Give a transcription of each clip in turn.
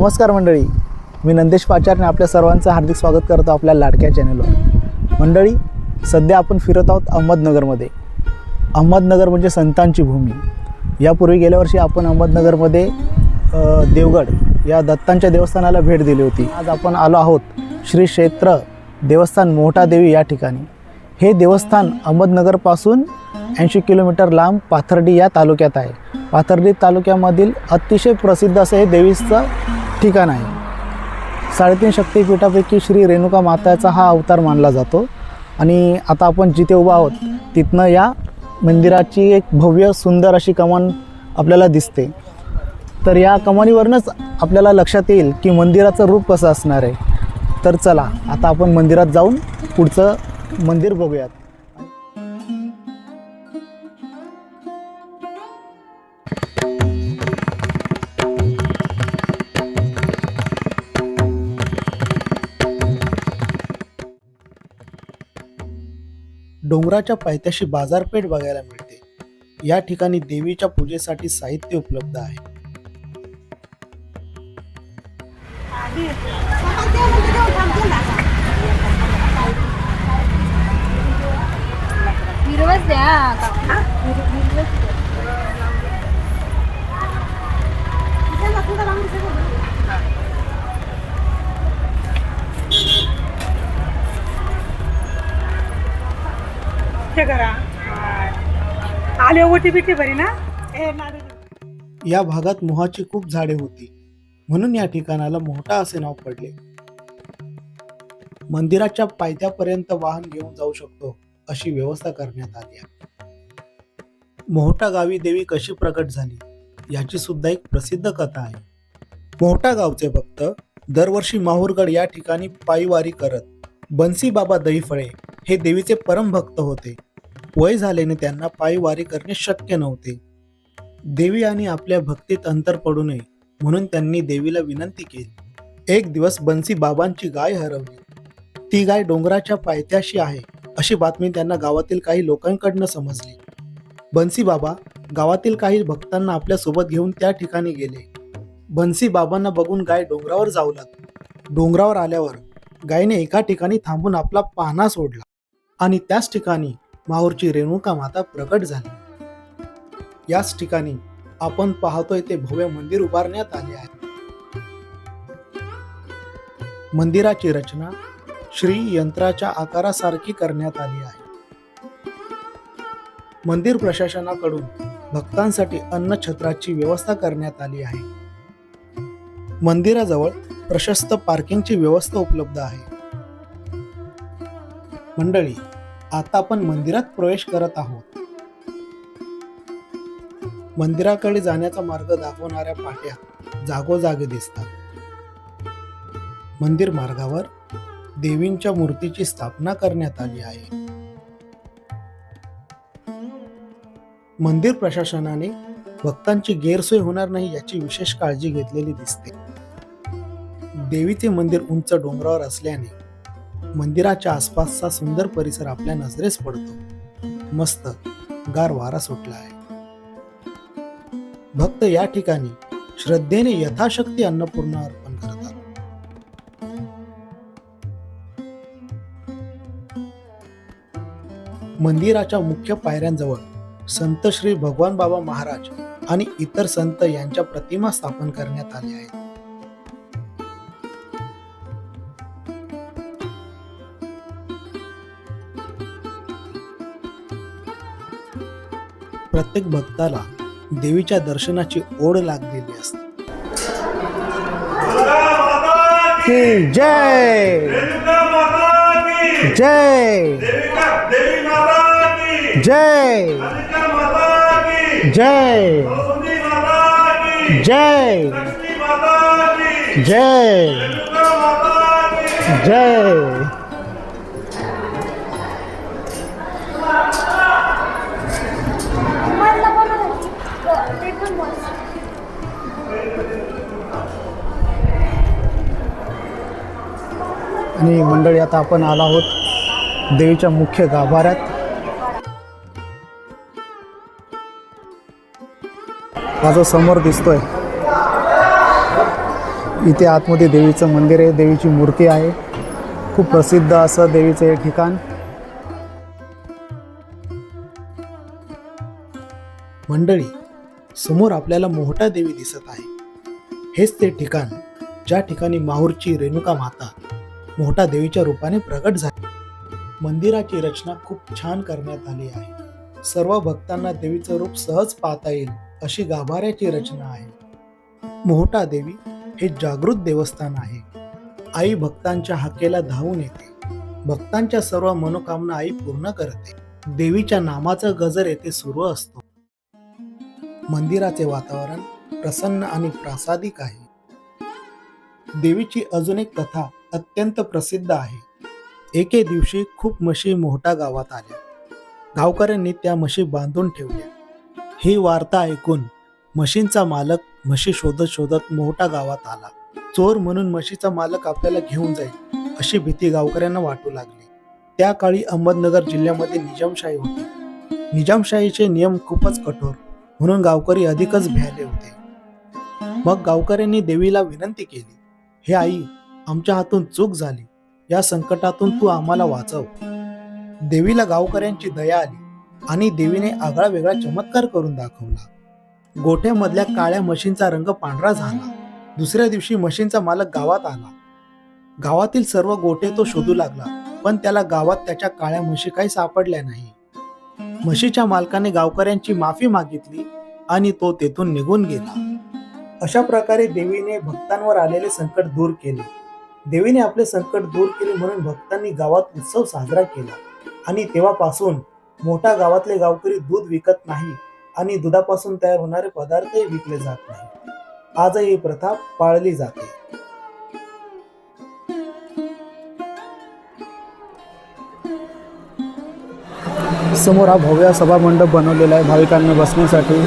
नमस्कार मंडळी. मी नंदेश पाचारने आपल्या सर्वांचं हार्दिक स्वागत करतो आपल्या लाडक्या चॅनेलवर मंडळी सध्या आपण फिरत आहोत अहमदनगरमध्ये. अहमदनगर म्हणजे संतांची भूमी. यापूर्वी गेल्या वर्षी आपण अहमदनगरमध्ये देवगड या दत्तांच्या देवस्थानाला भेट दिली होती. आज आपण आलो आहोत श्री क्षेत्र देवस्थान मोहटा देवी या ठिकाणी. हे देवस्थान अहमदनगरपासून ऐंशी किलोमीटर लांब पाथर्डी या तालुक्यात आहे. पाथर्डी तालुक्यामधील अतिशय प्रसिद्ध असं हे देवीचं ठिकाण आहे. साडेतीन शक्तिपीठापैकी श्री रेणुका माताचा हा अवतार मानला जातो. आणि आता आपण जिथे उभा आहोत तिथनं या मंदिराची एक भव्य सुंदर अशी कमान आपल्याला दिसते. तर या कमानीवरूनच आपल्याला लक्षात येईल की मंदिराचं रूप कसं असणार आहे. तर चला आता आपण मंदिरात जाऊन पुढचं मंदिर बघूयात. डोंगराच्या पायथ्याशी बाजारपेठ बघायला मिळते. या ठिकाणी देवीच्या पूजेसाठी साहित्य उपलब्ध आहे. हिरवच द्या. काका. करा आले ओटी बिटी भरी ना? ए या भागात मोहाची खूप झाडे होती. म्हणून या ठिकाणाला मोहटा असे नाव पडले. मंदिराच्या पायथ्यापर्यंत वाहन घेऊन जाऊ शकतो अशी व्यवस्था करण्यात आली आहे. मोहटा गावी देवी कशी प्रकट झाली याची सुद्धा एक प्रसिद्ध कथा आहे. मोहटा गावचे भक्त दरवर्षी माहूरगड या ठिकाणी पायीवारी करत बन्सी बाबा दहीफळे हे देवीचे परम भक्त होते. वय झाल्याने त्यांना पायीवारी करणे शक्य नव्हते. देवी आणि आपल्या भक्तीत अंतर पडू नये म्हणून त्यांनी देवीला विनंती केली. एक दिवस बन्सी बाबांची गाय हरवली. ती गाय डोंगराच्या पायथ्याशी आहे अशी बातमी त्यांना गावातील काही लोकांकडनं समजली. बन्सी बाबा गावातील काही भक्तांना आपल्यासोबत घेऊन त्या ठिकाणी गेले. बन्सी बाबांना बघून गाय डोंगरावर जाऊ लागली. डोंगरावर आल्यावर गायने एका ठिकाणी थांबून आपला पाहणा सोडला. आणि त्याच ठिकाणी माहूरची रेणुका माता प्रकट झाली. याच ठिकाणी आपण पाहतोय ते भव्य मंदिर उभारण्यात आले आहे. मंदिराची रचना श्री यंत्राच्या आकारासारखी करण्यात आली आहे. मंदिर प्रशासनाकडून भक्तांसाठी अन्नछत्राची व्यवस्था करण्यात आली आहे. मंदिराजवळ प्रशस्त पार्किंगची व्यवस्था उपलब्ध आहे. मंडळी आता आपण मंदिरात प्रवेश करत आहोत. मंदिराकडे जाण्याचा मार्ग दाखवणाऱ्या पाट्या जागोजागी दिसतात. मंदिर मार्गावर देवींच्या मूर्तीची स्थापना करण्यात आली आहे. मंदिर प्रशासनाने भक्तांची गैरसोय होणार नाही याची विशेष काळजी घेतलेली दिसते. देवीचे मंदिर उंच डोंगरावर असल्याने मंदिराच्या आसपासचा सुंदर परिसर आपल्या नजरेस पडतो. मस्त गार वारा सुटला आहे भक्त या ठिकाणी श्रद्धेने यथाशक्ती अन्नपूर्णा अर्पण करतात. मंदिराच्या मुख्य पायऱ्यांजवळ संत श्री भगवान बाबा महाराज आणि इतर संत यांच्या प्रतिमा स्थापन करण्यात आल्या आहेत. प्रत्येक भक्ताला देवीच्या दर्शनाची ओढ लागलेली असते. की जय. जय. जय. जय. जय. जय. जय. आणि मंडळी आता आपण आलो आहोत देवीच्या मुख्य गाभाऱ्यात. हा जो समोर दिसतोय. इथे आतमध्ये देवीचं मंदिर आहे देवीची मूर्ती आहे. खूप प्रसिद्ध असं देवीचं हे ठिकाण. मंडळी समोर आपल्याला मोहटा देवी दिसत आहे. हेच ते ठिकाण ज्या ठिकाणी माहूरची रेणुका माता मोहटा देवीच्या रूपाने प्रकट झाली. मंदिराची रचना खूप छान करण्यात आली आहे. सर्व भक्तांना देवीचं रूप सहज पाहता येईल अशी गाभाऱ्याची रचना आहे. मोहटा देवी हे जागृत देवस्थान आहे. आई भक्तांच्या हाकेला धावून येते. भक्तांच्या सर्व मनोकामना आई पूर्ण करते. देवीच्या नामाचा गजर येथे सुरू असतो. मंदिराचे वातावरण प्रसन्न आणि प्रासादिक आहे. देवीची अजून एक कथा अत्यंत प्रसिद्ध आहे. एके दिवशी खूप म्हशी मोहटा गावात आल्या. गावकऱ्यांनी त्या म्हशी बांधून ठेवल्या. ही वार्ता ऐकून म्हशींचा मालक म्हशी शोधत शोधत मोहटा गावात आला. चोर म्हणून म्हशीचा मालक आपल्याला घेऊन जाईल अशी भीती गावकऱ्यांना वाटू लागली. त्या काळी अहमदनगर जिल्ह्यामध्ये निजामशाही होती. निजामशाहीचे नियम खूपच कठोर म्हणून गावकरी अधिकच भ्याले होते. मग गावकऱ्यांनी देवीला विनंती केली हे आई आमच्या हातून चूक झाली. या संकटातून तू आम्हाला वाचव. देवीला गावकऱ्यांची दया आली आणि देवीने आगळा वेगळा चमत्कार करून दाखवला. गोठ्यामधल्या काळ्या म्हशींचा रंग पांढरा झाला. दुसऱ्या दिवशी म्हशींचा मालक गावात आला. गावातील सर्व गोठे तो शोधू लागला पण त्याला गावात त्याच्या काळ्या म्हशी काही सापडल्या नाही. म्हशीच्या मालकाने गावकऱ्यांची माफी मागितली आणि तो तेथून निघून गेला. अशा प्रकारे देवीने भक्तांवर आलेले संकट दूर केले. देवीने आपले संकट दूर केले म्हणून भक्तांनी गावात उत्सव साजरा केला. आणि तेव्हापासून मोठ्या गावातले गावकरी दूध विकत नाही आणि दुधापासून तयार होणारे पदार्थही विकले जात नाही. आजही ही प्रथा पाळली जाते. समोर हा भव्य सभा मंडप बनवलेला आहे. भाविकांना बसण्यासाठी.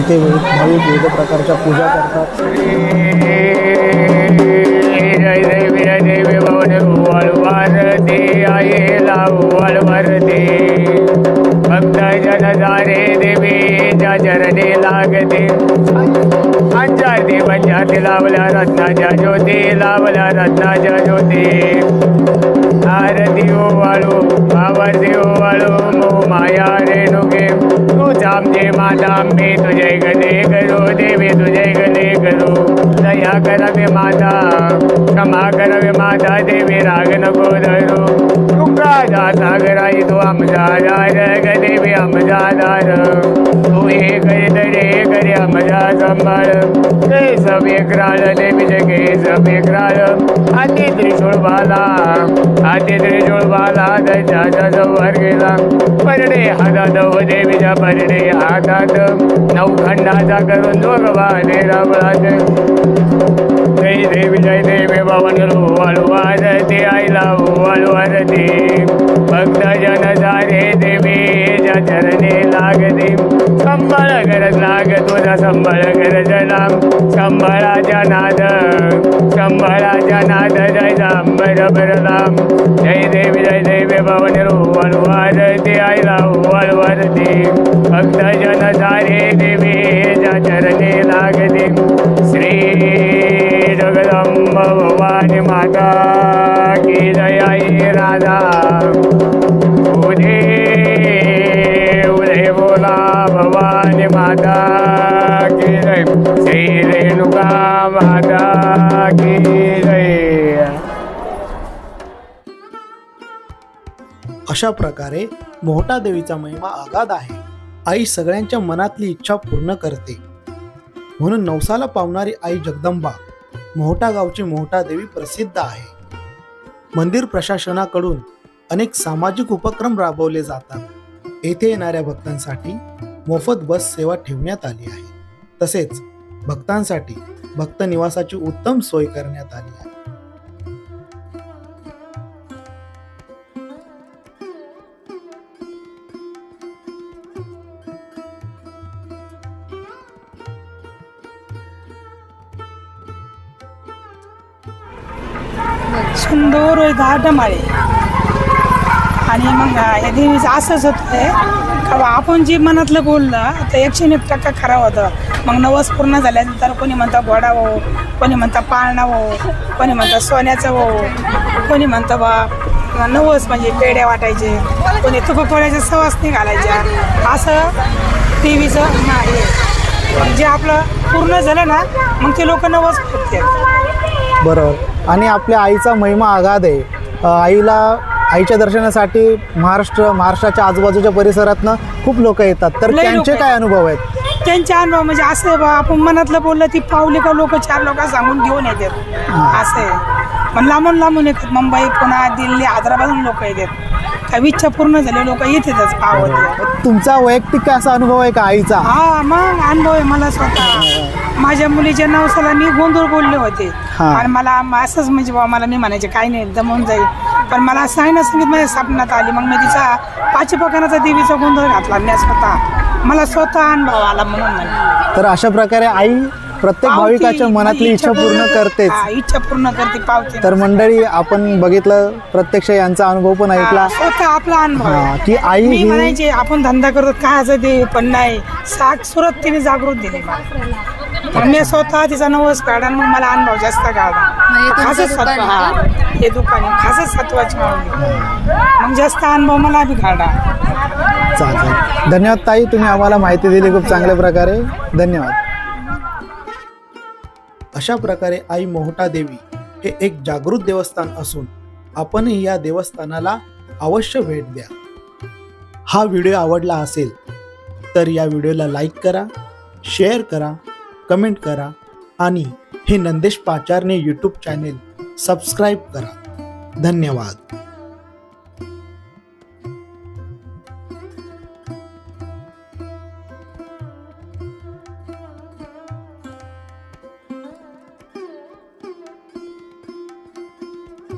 इथे भाविक विविध प्रकारच्या पूजा करतात. जन जारे देवी ज्या चरणे लागते. अंजाते पंचाते लावल्या रत्नाच्या ज्योती लावल्या रत्नाच्या ज्योती. आरती ओ वाळू आवर्ती ओ वाळू मो माया रेणुके. तू आमचे माता मी तुझे गले करू देवी तुझे गले करू. दया करावे माता क्षमा करावे माता देवी राग नको धरू तुका जाता तो तू आमचा दार ग देवी आमचा दार तू हे करे तडे करे आमचा सांभाळ केस बेकराळ देवी केस बेकराळ अति त्रिशूळ बाला अति त्रिशूळ बाला दशाचा संवार गेला परडे हातात देवीच्या परडे हातात। नऊ खंडाचा करून दोघ वाहने राबळात देवी बावन वाळवार ते आईला वाळवार भक्त जन सारे देवी ज्या चरणे लागते. संभाळ गरज लाग तुझा संभाळ गरज लांब. संभाळाच्या नाद संभाळाच्या नाद जय जांबर बरलाम जय देवी जय देवी भवन वाळवार ते आईला वाळवार ते. भक्त जन सारे देवी ज्या चरणे लागते. की जय. अशा प्रकारे मोहटा देवीचा महिमा आगाध आहे. आई सगळ्यांच्या मनातली इच्छा पूर्ण करते. म्हणून नवसाला पावणारी आई जगदंबा मोहटा गावची मोहटा देवी प्रसिद्ध आहे. मंदिर प्रशासनाकडून अनेक सामाजिक उपक्रम राबवले जातात. येथे येणाऱ्या भक्तांसाठी मोफत बस सेवा ठेवण्यात आली आहे. तसेच भक्तांसाठी भक्त निवासाची उत्तम सोय करण्यात आली आहे. सुंदर दाट माळे आणि मग या देवीचं असंच होतं का आपण जे मनातलं बोललं तर एकशे एक टक्का खरा होतं. मग नवस पूर्ण झाल्यानंतर कोणी म्हणतं घोडा हो कोणी म्हणतं पाळणा हो कोणी म्हणतं सोन्याचं हो कोणी म्हणतं बा नवस म्हणजे पेड्या वाटायचे कोणी तुपपोळ्याच्या सवासनी घालायच्या असं देवीचं आहे जे आपलं पूर्ण झालं ना मग ते लोक नवस करतात बरोबर. आणि आपल्या आईचा महिमा आगाध आहे. आईला आईच्या दर्शनासाठी महाराष्ट्र महाराष्ट्राच्या आजूबाजूच्या परिसरातनं खूप लोक येतात. तर त्यांचे काय अनुभव आहेत? त्यांचे अनुभव म्हणजे असं बा आपण मनातलं बोललं ती पावले का लोक चार लोक सांगून घेऊन येतात. असं आहे. पण लांबून लांबून येतात. मुंबई पुणे दिल्ली हैदराबादून लोक येतात. काही इच्छा पूर्ण झाले लोक येतातच पावत. तुमचा वैयक्तिक काय असा अनुभव आहे का आईचा? हा मग अनुभव आहे मला स्वतः. माझ्या मुलीच्या नवसाला मी गोंधळ बोलले होते. आणि मला असंच म्हणजे बाबा मला मी म्हणायचे काही नाही दमून जाईल पण मला असं आहे ना संगीत माझ्या स्वप्नात आली. मग मी तिचा पाचपकानाचा देवीचा गोंधळ घातला. मी स्वतः मला स्वतः अनुभव आला म्हणून म्हणे. तर अशा प्रकारे आई प्रत्येक भाविकाच्या मनातली इच्छा पूर्ण करतेच. हा, इच्छा पूर्ण करते पावते. तर मंडळी आपण बघितलं प्रत्यक्ष यांचा अनुभव पण ऐकला. हा, स्वतः आपला अनुभव हा, आहे. की आई मी ही म्हणायचे आपण धंदा करतो काय असं ते पण नाही. सात सुरत तिने जागृत दिली. मला मी स्वतः तिचा नवस काढा मग मला अनुभव जास्त काढा. तुमचं खासच दुकान सत्व आहे हा हे दुकान आहे खासच सत्वाची मावली मग जास्त अनुभव मला बी काढा. चालेल. धन्यवाद ताई तुम्ही आम्हाला माहिती दिली खूप चांगल्या प्रकारे. धन्यवाद. अशा प्रकारे आई मोहटा देवी हे एक जागृत देवस्थान असून आपणही या देवस्थानाला अवश्य भेट द्या. हा व्हिडिओ आवडला असेल तर या व्हिडिओला लाईक करा शेअर करा कमेंट करा आणि हे Nandesh Pacharne YouTube channel subscribe करा. धन्यवाद.